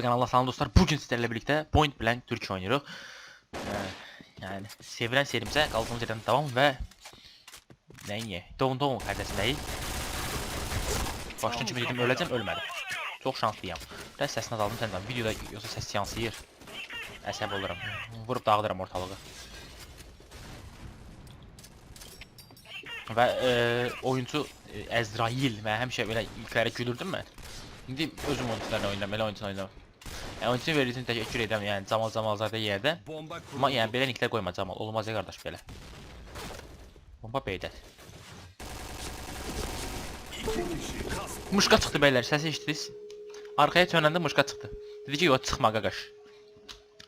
TV kanalına salam dostlar. Bugün sizlerle birlikte Point Blank Türkiye oynuyoruz. Ee, yani sevilen serimize kaldığımız yerden devam ve Neye? Doğum doğum kardeşindeyiz. Baştan kimi dedim öleceğim ölmedim. Çok şanslıyım. Biraz sesini azaldım senden. Videoda yoksa ses yansıyır. Əsəb olurum. Vurup dağıdıram ortalığı. Və e, oyuncu e, Əzrail və həmişə belə ilklərə gülürdüm mən. İndi özüm oyuncularla oynayıram, elə oyuncu oynayıram. Yəni oyuncu verisini təşəkkür edirəm, yəni Camal Camalzadə yerdə. Bomba kuruldu. Amma yəni belə nicklər qoyma Camal, olmaz ya qardaş belə. Bomba B'də. İki kişi kas. Mışqa çıxdı bəylər, səsi eşitdiniz? Arxaya dönəndə mışqa çıxdı. Dedi ki, yox çıxma qaqaş.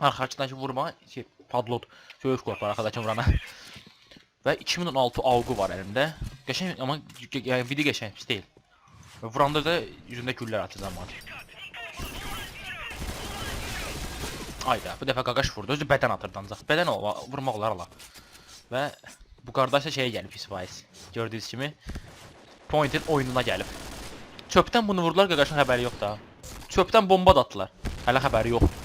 Arxadakı vurma, şey, padlot, söyüş qorxar arxadakı vurana. Və 2016 alqı var əlimdə. Qəşəng amma gə- yəni video qəşəng pis deyil. Və vuranda da yüzündə güllər atacağam var. Ayda, bu dəfə qaqaş vurdu. Özü bədən atırdı ancaq. Bədən o, vurmaq olar ala. Və bu qardaş da şeyə gəlib pis vaiz. Gördüyünüz kimi Pointin oyununa gəlib. Çöpdən bunu vurdular, qaqaşın xəbəri yox da. Çöpdən bomba da atdılar. Hələ xəbəri yox.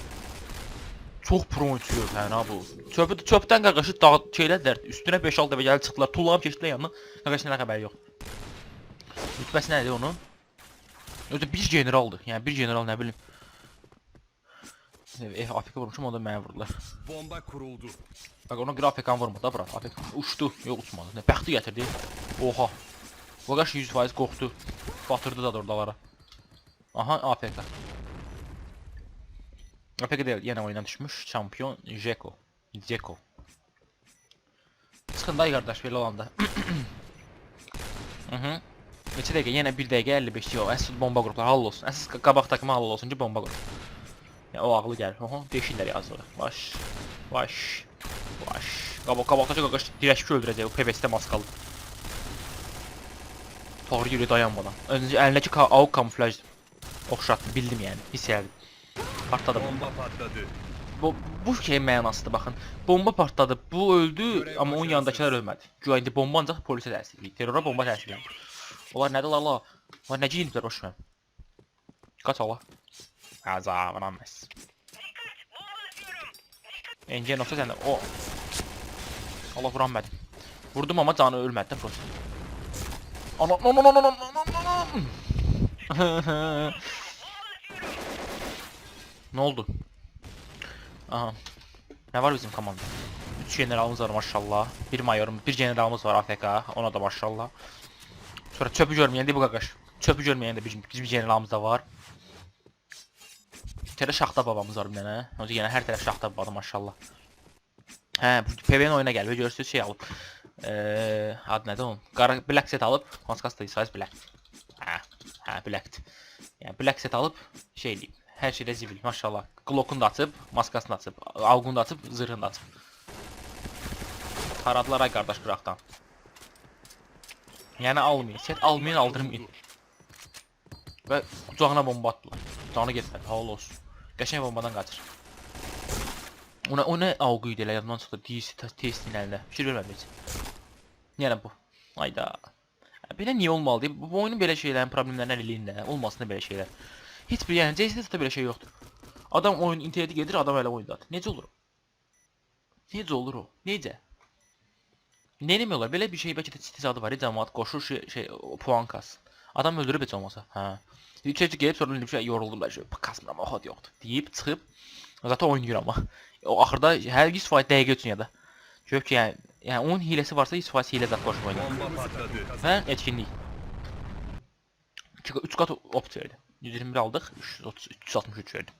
Çox pro oyunçuyur sən ha bu. Çöpü çöpdən qaqaşı dağ şeylədilər. Üstünə 5-6 dəfə gəlib çıxdılar. Tullanıb keçdilər yanına. Qaqaşın hələ xəbəri yox. Rütbəsi nədir onun? Özü bir generaldır. Yəni bir general nə bilim. Eh, AFK vurmuşum, onda mənə vurdular. Bomba kuruldu. Bak ona görə APK vurmadı da bura. APK uçdu. Yox uçmadı. Nə bəxti gətirdi. Oha. Qaqaş 100% qorxdu. Batırdı da ordalara. Aha APK. APK deyil, yenə oyuna düşmüş. Çampion Jeko. Jeko. Çıxın day qardaş belə olanda. Mhm. Neçə dəqiqə? Yenə 1 dəqiqə 55 yox. Əsl bomba qrupları hall olsun. Əsl qa- qabaq takımı hall olsun ki bomba qrup. Ya o ağlı gəlir. Oha, deşinlər yazılır. Baş. Baş. Baş. Qabaq qabaqdakı qaqaş dirəşki öldürəcək o PVS-də maskalı. Doğru yürü dayanmadan. Öncə əlindəki ka AUK kamuflaj oxşatdı, bildim yəni, hiss elədim. Partladı. Bomba patladı. Bu bu şey mənasıdır baxın. Bomba partladı. Bu öldü, amma onun yanındakılar ölmədi. Güya indi bomba ancaq polisə təsir edir. Terrora bomba təsir edir. Onlar nədir la la? Onlar necə indilər boş ver. Qaç ala. Azam anamız. Engin olsa sən də o Allah vuran mədim. Vurdum amma canı də prosta. Ana ana ana ana ana. Ne oldu? Aha. Ne var bizim komanda? 3 generalımız var maşallah. Bir mayorumuz, bir generalımız var AFK. Ona da maşallah. Sonra çöpü görmeyen de bu qaqaş. Çöpü görmeyen de bizim, bizim generalımız da var. Tane şaxta babamız var bir dənə. Özü yenə hər tərəf şaxta babadır maşallah. Hə, PvP oyuna gəlib görürsüz şey alıb. Eee, adı nədir onun? Qara black set alıb, konskast da size black. Hə, hə blackdir. Yəni black set alıb şey eləyib. Hər şeydə zibil maşallah. Glock'unu da açıb, maskasını da açıb, alqını da açıb, zırhını da açıb. Taradılar ay qardaş qıraqdan. Yəni almayın, set almayın, aldırmayın. Və qucağına bomba atdılar. Canı getmədi, havalı olsun. Qəşəng bombadan qaçır. Ona o nə idi elə yadımdan çıxdı. DC testin əlində. Fikir vermədim heç. Yəni bu. Ayda. Belə niyə olmalıdır? Bu, bu oyunun belə şeylərin problemlərindən eləyində. Olmasın belə şeylər. Heç bir yəni CS-də belə şey yoxdur. Adam oyun interneti gedir, adam elə oyunda atır. Necə olur? Necə olur o? Necə? Nə olar? Belə bir şey bəlkə də istizadı var, cəmaət qoşur şey, şey puan kas. Adam öldürüb heç olmasa. Hə. Üçüncü gəlib sonra şey yoruldum şey, kasmıram, axad yoxdur deyib çıxıb zaten oynayır amma. O axırda hər 100% dəqiqə üçün ya da. Gör ki, yəni, yəni onun hiləsi varsa 100% hilə oynayır. Bomba patladı. Və etkinlik. 3 qat opsiya verdi. 121 aldıq, 330 363 verdi.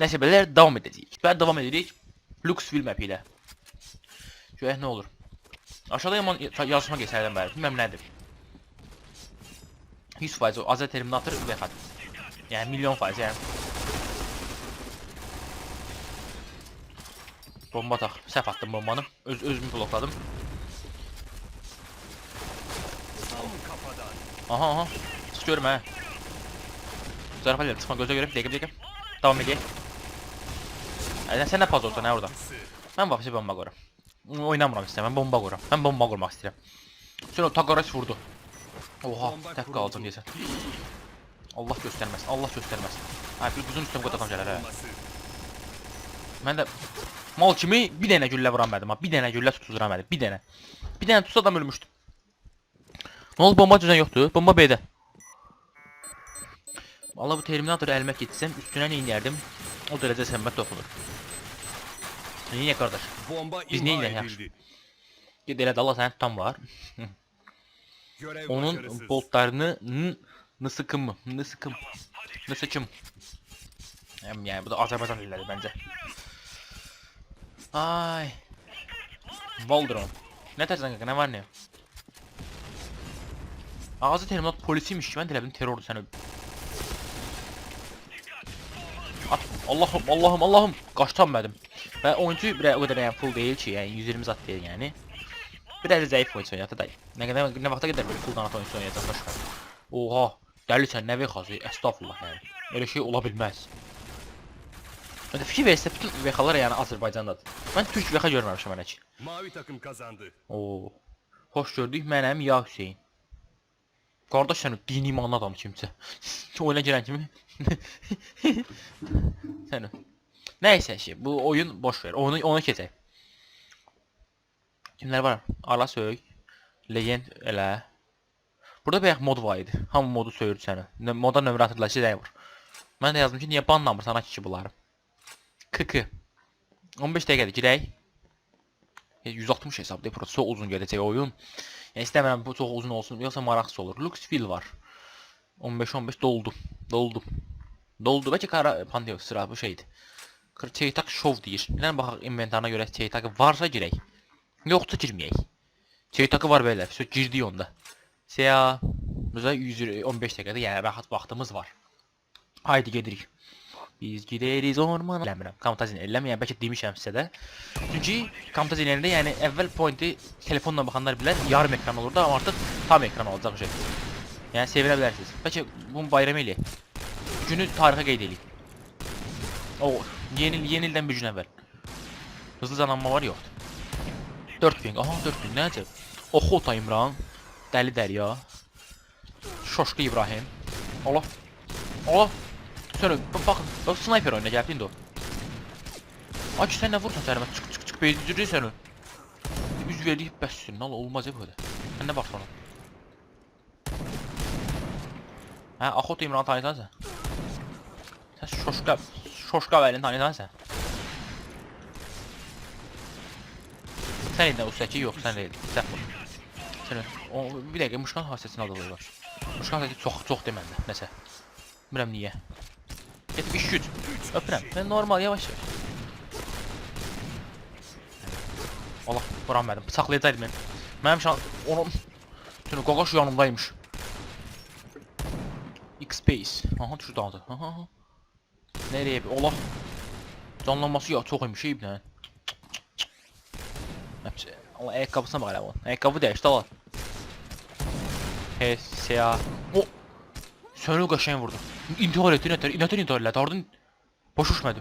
Nəsə belə davam edəcəyik. Bəli davam edirik. Luxville map ilə. Görək nə olur. Aşağıda yaman yazma keçərdən bəri. Bilməm nədir. 100% o Azər Terminator və xat. Yəni milyon faiz yəni. Bomba tax. Səhv atdım bombanı. Öz özümü blokladım. Aha aha. Sıkıyorum ha. Zarf alıyorum. Çıkma göze göre. Bir dakika bir dakika. Devam edeyim. Yani sen de paz olsa ne orada? Ben vapsi bomba koyarım. Oynamıram istemem. Ben bomba koyarım. Ben bomba kurmak istedim. Sonra Tagaraş vurdu. Oha. Tek kuruldu. kaldım diyesen. Allah gösterməsin. Allah gösterməsin. Ha bir quzun üstünə qoyacam gələr hə. Mən də mal kimi bir dənə güllə vura bilmədim ha. Bir dənə güllə bilmədim. Bir dənə. Bir dənə tutsa adam ölmüşdü. Nə oldu bomba düzən yoxdur. Bomba B'də. Valla bu Terminatoru əlimə getsəm üstünə nə edərdim? O dərəcə səmbət toxunur. Niyə qardaş? Biz imha neyle edildi. Ged elə də Allah sənin tutan var. Görev Onun başarısız. boltlarını n nısıkım mı? Nısıkım. Nısıkım. Yani, yani bu da Azerbaycan dilleri bence. Ay. Voldron. Ne tersen kanka ne var ne? yok? Ağzı terminat polisiymiş ki ben de dedim terördü sen öl. At. Allah'ım Allah'ım Allah'ım kaçtanmadım. Ve oyuncu bir o kadar yani full değil ki yani 120 zat değil yani. Biraz da zayıf oyuncu oynayatı da. Ne kadar ne vakte kadar böyle full kanat oyuncu oynayatı başka. Oha. Deli sen ne vekası estağfurullah yani. Öyle şey olabilmez. Öyle fikir verirse bütün vekalar yani Azerbaycan'dadır. Ben Türk veka görmemişim ben hiç. Mavi takım kazandı. Oo. Hoş gördük mənəm ya Hüseyin. Qardaş sən dini imanlı adam kimsə. Oyuna girən kimi. sən. Nəysə şey, bu oyun boş ver. Onu ona keçək. Kimlər var? Ala söyük. Legend elə. Burada bayaq mod var idi. Hamı modu söyürdü sənə. Moda nömrə atırlar şey var. Mən də yazdım ki, niyə banlamırsan kişi bunları? KK. 15 dəqiqədir girək. 160 hesabda burada çox uzun gedəcək oyun. Yəni istəmirəm bu çox uzun olsun, yoxsa maraqsız olur. Luxfield var. 15-15 doldu. Doldu. Doldu. Bəlkə qara Pantheon sıra bu şeydir. Çeytak şov deyir. Bilən baxaq inventarına görə Çeytakı varsa girək. Yoxsa girməyək. Çeytakı var belə. Söz girdik onda. Seya. Bizə 115 dəqiqədə yəni rahat vaxtımız var. Haydi gedirik. Biz gideriz ormana. Eləmirəm. Kamtazin eləməyəm. Bəlkə demişəm sizə də. Çünki kamtazinlərində yəni əvvəl pointi telefonla baxanlar bilər yarım ekran olurdu amma artıq tam ekran olacaq şey. Yəni sevinə bilərsiniz. Bəlkə bunu bayram eləyək. Günü tarixə qeyd eləyək. O yeni yeni ildən bir gün əvvəl. Hızlı canlanma var yoxdur. 4 ping. Aha 4 ping. Nə əcəb. Oxota İmran. Dəli Dərya. Şoşqu İbrahim. Allah. Allah. Sonra baxın, bax sniper oyuna gəlib indi o. Ay ki, sən nə vursan sənə? Çıx çıx çıx bezdirir səni. Üz verdik bəssin. Nal olmaz ya böyle. Mən nə bax sonra. Hə, Axot İmran tanıyırsan sən? Sən şoşqa, şoşqa vəlini tanıyırsan sən? Sən idin o səki yox, sən deyil. Səhv oldu. Sən o bir dəqiqə Muşkan hasəsini alırlar. Muşkan hasəsi çox çox deməndə, nəsə. Bilmirəm niyə. Get iş güc. Öpürəm. Mən normal yavaş yavaş. Allah vuranmadım. Bıçaqlayacaqdı məni. Mənim şan onun bütün qoqaş yanımdaymış. X-Space. Aha adı. Aha. Nereye? Allah. Canlanması ya çok imiş iyi bir Hepsi. Allah ayakkabısına bak bunun. Ayakkabı değişti Allah. He, siyah. O. Sönü qaşayın vurdu. İntihar etti, nətər, nətər intihar elədi? Ardın boş uçmadı.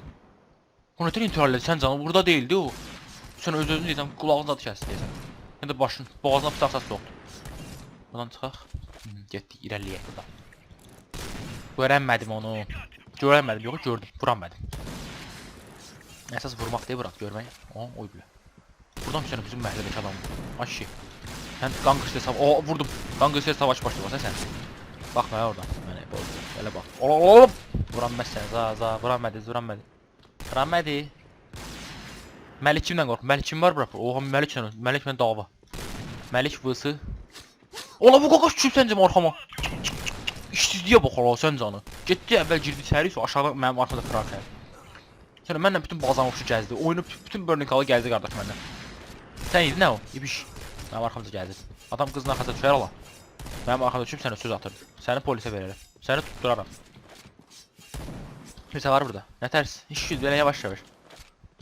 O nətər intihar elədi? Sən canım burada değildi o. Sən öz özünü deyirsən, qulağını da kəsdi deyirsən. Ya da başın, boğazına bıçaq səs soxdu. Buradan çıxaq. Hı, Getdik, irəliləyək buradan. Görənmədim onu. Görənmədim, yox, gördüm. Vuranmadım. Əsas vurmaq deyil, bırak, görmək. Aha, oy bilə. Buradan bir sənə bizim məhəllədəki adam. Aşi. Sən qanqışlı savaş... O, vurdum. Qanqışlı savaş başlamasın sən. Baxma ya oradan. Mənə boz. Belə bax. Ola Vuranməz səni. Za, za. Vuranmədi, vuranmədi. Vuranmədi. Məlik kimdən qorx? Məlik kim var bura? Oha. Məlik ilə dava. Məlik vısı. Ola bu qaqaş düşüb səncə arxama. İşsizliyə bax ola sən canı. Getdi əvvəl girdi içəri, sonra aşağıda mənim arxada fırarkən. Sonra mənlə bütün bazan uçu gəzdi. Oyunu bütün Burnikalı gəzdi qardaş məndən. Sən idin nə o? İbiş. Mənim arxamda gəldi. Adam qızın arxasında düşər ala. Mənim arxamda düşüb sənə söz atırdı. Səni polisə verərəm. Səni tutduraram. Kimsə var burada. Nə tərs? İş gücü belə yavaş yavaş.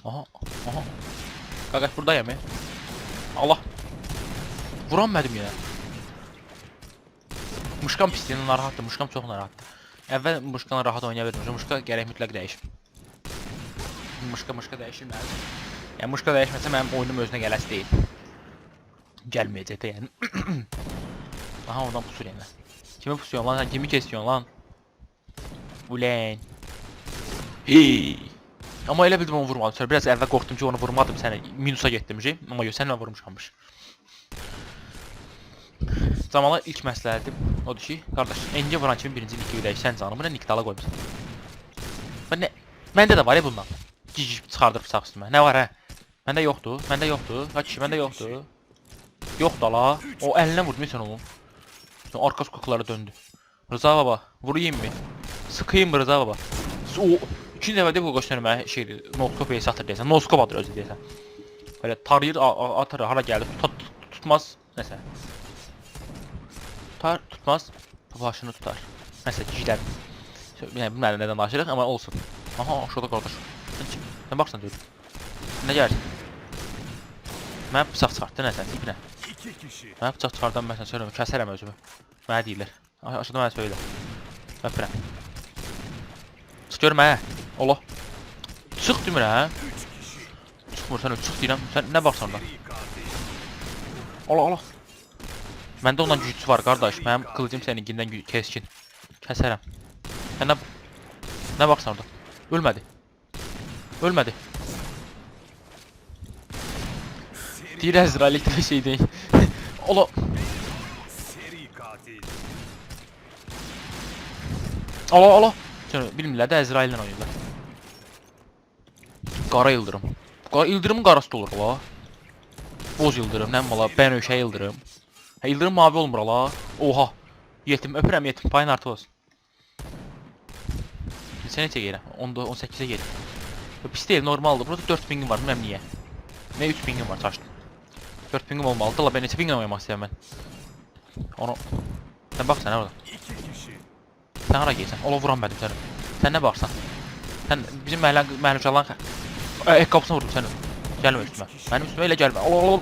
Aha, aha. Qaqaş buradayam ya. Allah. Vuranmadım ya. Muşkan pisliğinden narahatdır. Muşkan çox narahatdır. Əvvəl Muşkanla rahat oynaya bilmirəm. Muşka gərək mütləq dəyişim. Muşka muşka dəyişilməlidir. Yəni muşka dəyişməsə mənim oyunum özünə gələsi deyil. Gəlməyəcək də yəni. Aha oradan pusur yəni. Kimi pusuyorsun lan? Sen kimi kesiyorsun lan? Ulen. Hey. Amma elə bildim onu vurmadım. Sonra biraz əvvəl qorxdum ki, onu vurmadım sənə. Minusa getdim ki. Amma yox, sənlə vurmuşammış. Camala ilk məsləhətim odur ki, qardaş, encə vuran kimi birinci niki verək sən canım. Buna nikdala qoymusan. Və nə məndə də var ya bundan. Cici çıxardırıb sağ üstümə. Nə var hə? Məndə yoxdur. Məndə yoxdur. Qaç kişi məndə yoxdur. Yox da la. O əlinə vurdu sən onu. Sonra arka sokaklara döndü. Rıza baba, vurayım mı? Sıkayım mı Rıza baba? O ikinci dəfə də bu göstərmə şeydir. Noskop satır deyəsən. Noskop atır özü deyəsən. Belə tarayır, a- a- atır, hara gəlir, tut, tut- tutmaz, nəsə. Tutar, tutmaz, başını tutar. Nəsə cicilər. Yəni bilmirəm nədən danışırıq, amma olsun. Aha, şurada qardaş. Sən baxsan deyir. Nə gəlirsən? Mən bıçaq çıxartdı nəsə, ibnə. İki kişi. Mən bıçaq çıxardan məsələn söyləyirəm, kəsərəm özümü. Mənə deyirlər. Aşağıda mənə söylə. Öpürəm. Çıx görmə. Ola. Çıx demirəm. Üç kişi. Çıxmır sən çıx deyirəm. Sən nə baxsan da? Ola ola. Məndə ondan güclüsü var qardaş. Mənim qılıcım səninkindən keskin. Kəsərəm. Sən nə nə baxsan orada? Ölmədi. Ölmədi. Əzrail ilk bir şey deyil. Ola. Ala ala. Sən bilmirlər də Əzraillə oynayırlar. Qara yıldırım. Qara yıldırımın qarası da olur la. Boz yıldırım, nə mala, bənövşə yıldırım. Hə yıldırım mavi olmur la. Oha. Yetim, öpürəm yetim, payın artıq olsun. Sən neçə gəlirəm? 10 18-ə gəlir. Pis deyil, normaldır. Burada 4 pingim var, bilməm niyə. Nə 3 pingim var, çaşdım. 4 pingim olmalıdır. La ben neçə pinglə oynamaq istəyirəm mən. Onu Sən bax sən orada. İki kişi. Sən hara gəlsən? Ola vuran mənim səni. Sən nə baxsan? Sən bizim məhəllə məhəllə uşaqların Ek qapısına vurdum səni. Gəlmə üstümə. Mənim üstümə elə gəlmə. Ola ola.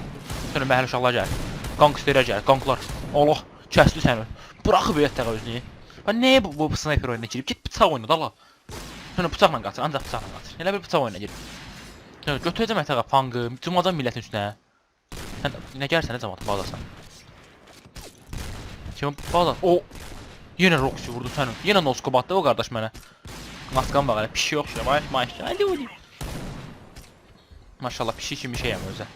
Səni məhəllə uşaqlar gəlir. Qanksterə gəlir, qanklar. Ola, kəsdi səni. Buraxıb yətdə özünü. Ben nəyə bu, bu sniper oyununa girib? Get bıçaq oyna da la. Sonra bıçaqla qaçır, ancaq bıçaqla qaçır. Elə bir bıçaq oyununa girib. Sonra götürəcəm ətəqə pangı, cumacam millətin üstünə. Sən nə gəlsən nə cəmaatın bazarsan. Kim bazar? O Yenə Roxy vurdu səni. Yenə noskop atdı o qardaş mənə. Maskan bax elə pişik oxşuyur. Ay maşallah. Hadi uli. Maşallah pişik kimi şeyəm özə.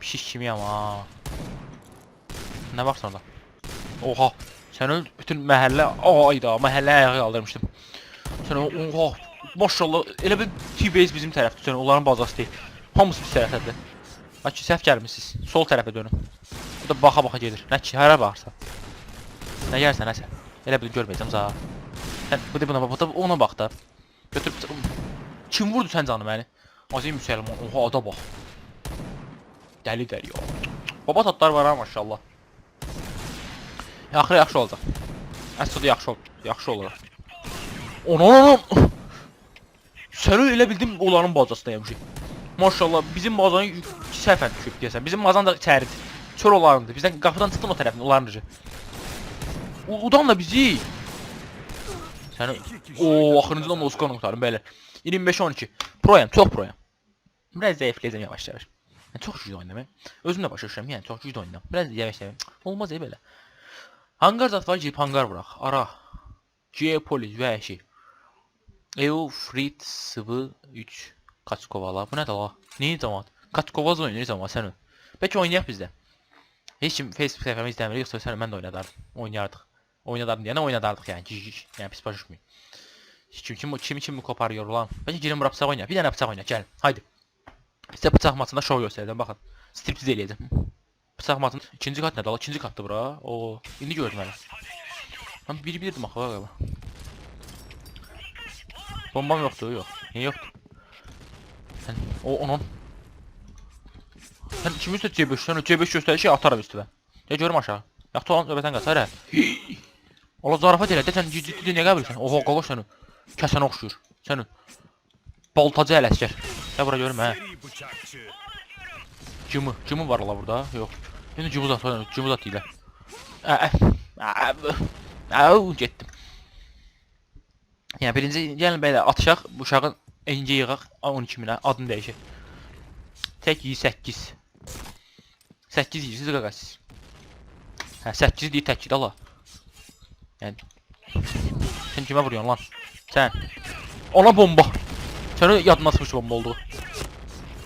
Pişik kimiyəm ha. Nə baxsan orada? Oha. Sən öl bütün məhəllə ayda məhəllə ayağa qaldırmışdım. Sən o- oha. Maşallah elə bir T-base bizim tərəfdir. Sən onların bazası deyil. Hamısı biz tərəfdədir. Bax ki, səhv gəlmisiniz. Sol tərəfə dönün. Bu da baxa-baxa gedir. Nə ki, hara baxırsan. Nə gəlsən nəsə. Elə bil görməyəcəm za. Bu da buna bax, bu ona bax da. Götür. Kim vurdu sən canı məni? Azim müsəlman. Oha ada bax. Dəli dəli ya. Baba tatlar var ha maşallah. Axırı yaxşı olacaq. Əslində yaxşı ol yaxşı olur. Onun Sən elə bildim onların bazasındaymışıq. Maşallah bizim bazan 2 səhvən düşüb deyəsən. Bizim bazan da çəridir. Çöl olandı. Bizdən qapıdan çıxdım o tərəfin olanıcı. Udanla bizi. Səni o axırıncı da Moskan qurtardım belə. 25 12. Proyam, çox proyam. Biraz zəifləyəcəm yavaş yavaş. Yəni, çox güclü oynamayım. Özüm də başa düşürəm, yəni çox güclü oynayam. Biraz yavaş yavaş. Olmaz ey belə. Hangar zat var, gidib hangar vuraq. Ara. Geopolis vəhşi. EU Frit 03 Kaç kovala. Bu ne la? Neyi zaman? Kaç kovaz oynayır zaman sen ön. Belki oynayak bizde. Hiç şimdi Facebook sayfamı izlemeyi yoksa sen ben de oynadardım. Oynardık. Oynadardım diye ne oynadardık yani. Cic cic. Yani pis başışmayın. Kim kim kim kim mi koparıyor lan? Bence girin bura bıçak oyna. Bir tane bıçak oyna. Gel. Haydi. Size bıçak matında şov göstereceğim bakın. Striptiz eləyəcəm. Bıçaq matın ikinci kat nədir? İkinci katdır bura. O, indi görməli. Mən bir-birdim axı bax. Bombam yoxdur, yox. Niyə yoxdur? Sən o onun Sən kimi üstə C5, sən o C5 göstərir şey atarım üstünə. Ya görüm aşağı. Yaxşı olan növbədən qaçar hə. Ola zarafat elə sən ciddi niyə qəbilsən? Oha qaloş sən. Kəsən oxşuyur. Sən baltacı ələskər. Ya bura görüm hə. Cımı, cımı var la burada. Yox. İndi cımı zat, cımı zat ilə. Au, getdim. Yəni birinci gəlin belə atışaq, bu uşağın incə yığaq 12 minə, adını dəyişək. Tək 8. 8 yiyirsiniz qaqasız. Hə, 8 deyir tək də la. Yəni Sən kimə vuruyorsun lan? Sən. Ona bomba. Səni yadına sıxmış bomba oldu.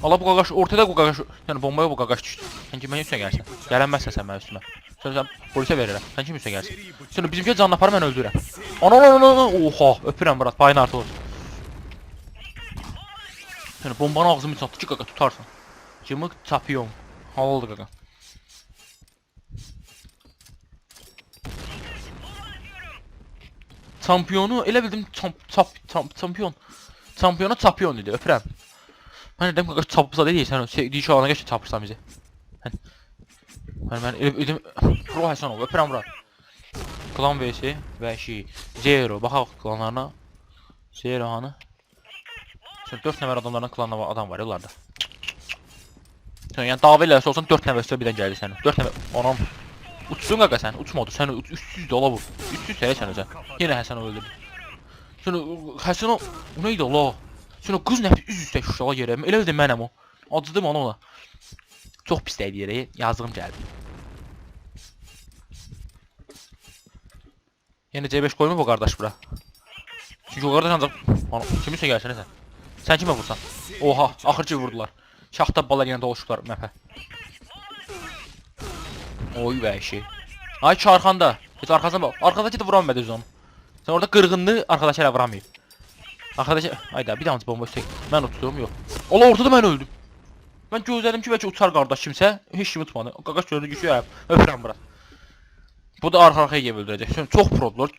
Allah bu qaqaş ortada bu qaqaş. Yəni bombaya bu qaqaş düşdü. Sən kimə üstə gəlsən? Gələnməzsən sən mənim üstümə. Sən sən polisə verirəm. Sən kim üstə gəlsən? Seri bıçak. Sən bizimki canını apar mən öldürürəm. Ana ana ana ana oha öpürəm Murat payın artıq olsun. Yəni bombanı ağzımı çatdı ki qaqa tutarsan. Cımıq çapıyorum. Hal oldu qaqa. Çampionu elə bildim çamp çap çamp çampion. Çampiona çampion idi öpürəm. Mən dedim qaqa çapsa dedi sən sevdiyi şu ana gəç çapırsan bizi. Mən mən mən elə dedim Pro Həsənov öpürəm Murat. Klan vs vəhşi Zero baxaq klanlarına Zero hanı Sən 4 nəfər adamlarla klanla var- adam var onlarda. Sən yəni dava eləsə olsan 4 nəfər üstə birdən gəlir sənə 4 nəfər anam. Uçsun qaqa sən uçmadı. Sən uç- 300 də ola bu 300 elə sən özə Yenə Həsən öldürdü. Sən Həsən o o neydi Allah Sən o qız nəfsi üz üstə şuşala yerə elə bildim mənəm o. Acıdım ona ona. Çox pis dəydi yerə. Yazığım gəldi. Yine C5 koyma bu kardeş bura. Çünkü o kardeş ancak... Ana, kiminse gelsene sen. Sen kime vursan? Oha, axırcı vurdular. Şaxta balar yenə doluşublar məpə. Oy vəhşi. Ay çarxanda. Heç arxasına bax. Arxadakı da vuranmadı özü onu. Sen orada qırğındı, arxadakı elə vuramayıb. Arxadakı... Ayda bir dənə bomba üstə. Mən uçdum, yox. Ola ortada mən öldüm. Mən gözlədim ki, bəlkə uçar qardaş kimsə. Heç kim utmadı. O qaqaş gördü gücü yərəm. Öpürəm bura. Bu da arxa-arxaya gəlib öldürəcək. Sən çox prodular.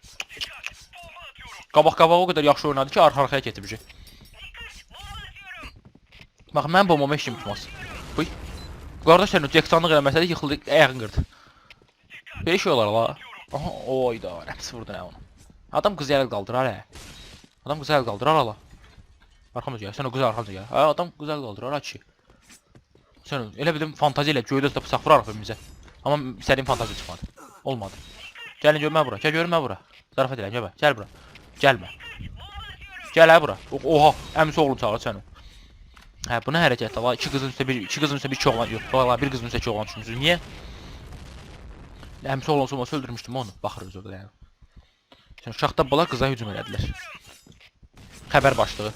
Qabaq-qabağa o qədər yaxşı oynadı ki, arxa-arxaya gətirəcək. Bax, mən bombama heç kim tutmaz. Buy. Qardaş sən o Jacksonluq eləməsə də yıxıldı, ayağını qırdı. Belə şey olar la. Aha, oyda, rəps vurdu nə onu. Adam qızı əl qaldırar hə. Adam qızı əl qaldırar ala. Arxamıza gəl, sən o qızı arxamıza gəl. Hə, adam qızı əl qaldırar ki. Sən elə bildim fantaziya ilə göydə tutub sağ vurarıq bizə. Amma istədiyim fantaziya çıxmadı. Olmadı. Gəlin görmə bura. Gəl görmə bura. Zarafat elə, gəl. Gəl bura. Gəlmə. Gəl hə bura. Oha, əmisi oğlum çağır səni. Hə, bu nə hərəkətdir? La, iki qızın üstə bir, iki qızın üstə bir iki oğlan yox. Valla bir qızın üstə iki oğlan düşünürsünüz. Niyə? Əmisi oğlan olsa öldürmüşdüm onu. Baxır öz orada yəni. Sən uşaqda bala qıza hücum elədilər. Xəbər başlığı.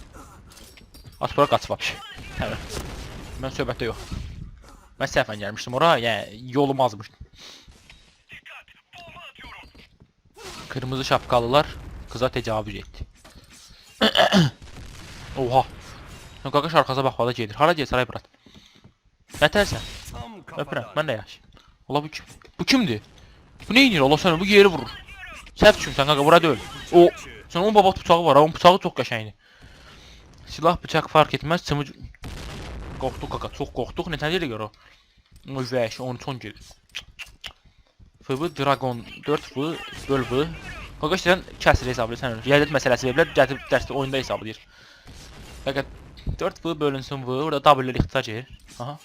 Aspora qaç vapşı. Hə. Mən söhbətdə yox. Mən səhvən gəlmişdim ora, yəni yolum azmışdı. Kırmızı şapkalılar kıza tecavüz etti. Oha. Sen qaqaş arxasına baxmadı gedir. Hara gedir saray bırat. Nətərsən? Tam Öpürəm. Mən də yaxşı. Ola bu kim? Bu kimdir? Bu nə edir? Allah səni bu yeri vurur. Səhv düşmüsən qaqa bura deyil. O Sən onun baba bıçağı var, onun bıçağı çox qəşəngdir. Silah bıçaq fark etməz, çımıc qorxduq qaqa, çox qorxduq. Neçə yerə görə vəş, 13 10 gəlir. FB Dragon 4V böl V. Qaqa istəyən kəsr hesablı sən. Riyaziyyat məsələsi veriblər, gətirib dərsdə oyunda hesablayır. Qaqa 4V bölünsün V, orada W ilə ixtisar gedir. Aha.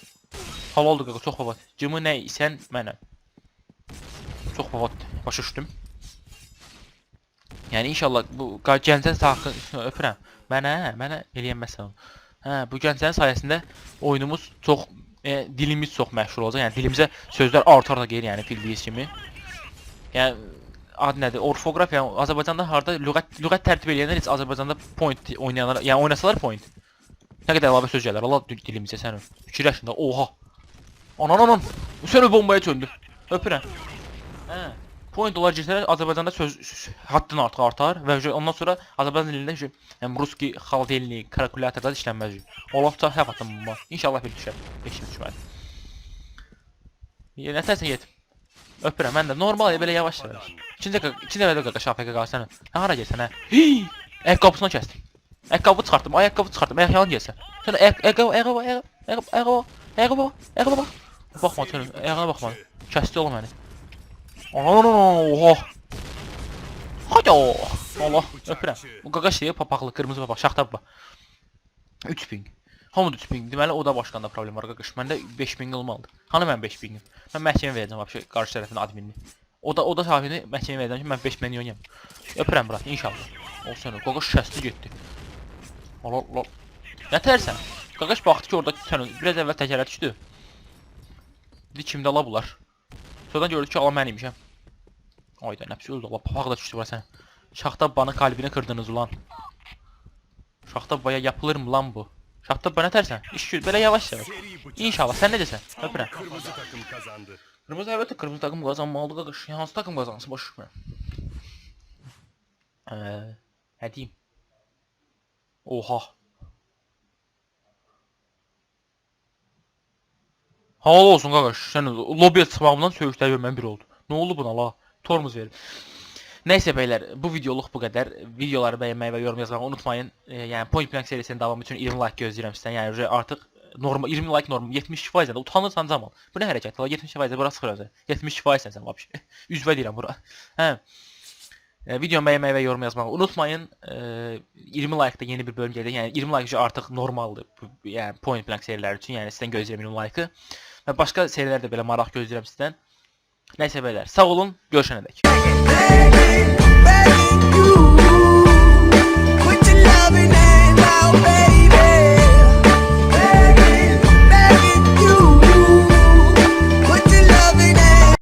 Hal oldu qaqa, çox babat. Cımı nə isən mənəm. Çox babat, başa düşdüm. Yəni inşallah bu gəncə haqqı öpürəm. Mənə, mənə eləyənməsən. Hə, bu gənclərin sayəsində oyunumuz çox e, dilimiz çox məşhur olacaq. Yəni dilimizə sözlər artar da gəlir, yəni bildiyiniz kimi. Yəni ad nədir? Orfoqrafiya Azərbaycanda harda lüğət lüğət tərtib edənlər heç Azərbaycanda point oynayanlar, yəni oynasalar point. Nə qədər əlavə söz gələr Allah dil- dilimizə sən. Fikirləşin də. Oha. Anan anan. Sən o bombaya çöndü. Öpürəm. Hə. Point dolar girsələr Azərbaycanda söz, söz haddindən artıq artar və ondan sonra Azərbaycan dilində şey, yəni ruski xaldelnik, kalkulyatorda işlənməz. Olafça həv atım bu. İnşallah bir düşər. Kim düşmədi. Yəni nətərsən get. Öpürəm mən də normal belə yavaş yavaş. İkinci dəqiqə, ikinci dəqiqə qaqa şafəqə qalsan. Hə hara gəlsən hə? Ayaqqabısını kəsdim. Ayaqqabı çıxartdım, ayaqqabı çıxartdım. Ayaq yalan gəlsən. Sən ayaqqabı, ayaqqabı, ayaqqabı, ayaqqabı, ayaqqabı, ayaqqabı bax. Baxma sən, ayağına baxma. Kəsdi oğlum məni. Oha. Hadi. Allah, öpürəm. Bu qaqa şeyi papaqlı, qırmızı papaq, şaxta papaq. 3 ping. Hamı da 3 ping. Deməli o da başqanda problem var qaqış. Məndə 5 ping olmalıdır. Hani mən 5 pingim? Mən məhkəmə verəcəm vəbşə qarşı tərəfin adminini. O da o da sahibini məhkəmə verəcəm ki, mən 5 ping oynayam. Öpürəm bura, inşallah. Olsun, qaqış şəsli getdi. Allah Allah. Nətərsən? Qaqaş baxdı ki, orada sən biraz əvvəl təkərə düşdü. Dedi kimdə ala bunlar? Sonradan gördük ki, ala mən imişəm. Ayda nəpsi öldü, Allah papaq da düşdü bura sən. Şaxtabbanın kalbini kırdınız ulan. Şaxtabbaya yapılır mı lan bu? Şaxtabba ne tersen? İş gör- böyle yavaş yavaş. İnşallah sen ne desen? Öpürəm. Kırmızı takım kazandı. Kırmızı evet kırmızı takım kazanmalı qardaş. Hansı takım kazansın boş ver. Eee, nə deyim? Oha. Havalı olsun qardaş. Sən lobiyə çıxmağımdan söyüşlər görməm bir oldu. Nə oldu buna la? Tormuz verin. Neyse beyler bu videoluk bu kadar. Videoları beğenmeyi ve yorum yazmayı unutmayın. Ee, yani Point Blank serisinin devamı için 20 like gözləyirəm sizdən. Yəni artıq normal 20 like normal 72% də utanırsan zaman. Bu nə hərəkət? La 72% bura sıfır özü. 72% sən vəbşi. Üzvə deyirəm bura. Hə. E, videomu beğenmeyi ve yorum yazmayı unutmayın. E, 20 like da yeni bir bölüm gelir. Yani 20 like normaldır. Bu- Yəni Point Blank seriləri üçün. Yəni sizdən gözləyirəm 20 like-ı. Və başqa serilər də belə maraq gözləyirəm sizdən. Neyse beyler sağ olun görüşene dek.